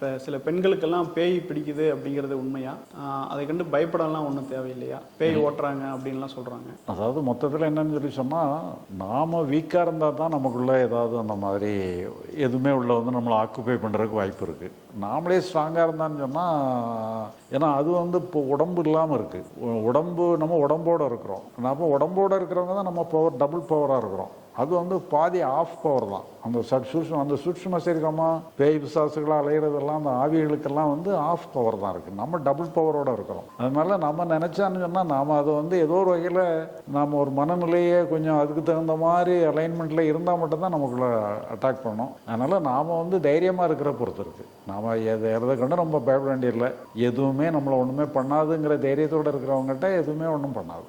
இப்போ சில பெண்களுக்கெல்லாம் பேய் பிடிக்குது அப்படிங்கிறது உண்மையா? அதை கண்டு பயப்படலாம் ஒன்றும் தேவையில்லையா? பேய் ஓட்டுறாங்க அப்படின்லாம் சொல்கிறாங்க அதாவது மொத்தத்தில் என்னன்னு சொல்லி சொன்னால் நாம் வீக்காக இருந்தால் தான் நமக்குள்ளே ஏதாவது அந்த மாதிரி எதுவுமே உள்ள வந்து நம்மளை ஆக்குப்பை பண்ணுறதுக்கு வாய்ப்பு இருக்குது நாமளே ஸ்ட்ராங்காக இருந்தான்னு சொன்னால் ஏன்னா அது வந்து இப்போ உடம்பு இல்லாமல் இருக்குது உடம்பு நம்ம உடம்போடு இருக்கிறோம். நம்ம உடம்போடு இருக்கிறவங்க தான் நம்ம பவர் டபுள் பவராக இருக்கிறோம். அது வந்து பாதி ஆஃப் பவர் தான். அந்த சட் சூட்சம் அந்த சூட்சம சரீரமாக பேய் பிசாசுகளாக அலையிறதெல்லாம் அந்த ஆவிகளுக்கெல்லாம் வந்து ஆஃப் பவர் தான் இருக்குது நம்ம டபுள் பவரோடு இருக்கிறோம். அதனால நம்ம நினச்சான்னு சொன்னால் நாம் அதை வந்து ஏதோ ஒரு வகையில் நாம் ஒரு மனநிலையே கொஞ்சம் அதுக்கு தகுந்த மாதிரி அலைன்மெண்ட்டில் இருந்தால் மட்டும்தான் நமக்குள்ள அட்டாக் பண்ணோம். அதனால் நாம் வந்து தைரியமாக இருக்கிற பொறுத்து இருக்குது நாம் எதை எதை கண்டு ரொம்ப பயப்பட வேண்டியதில்லை. எதுவுமே நம்மளை ஒன்றுமே பண்ணாதுங்கிற தைரியத்தோடு இருக்கிறவங்ககிட்ட எதுவுமே ஒன்றும் பண்ணாது.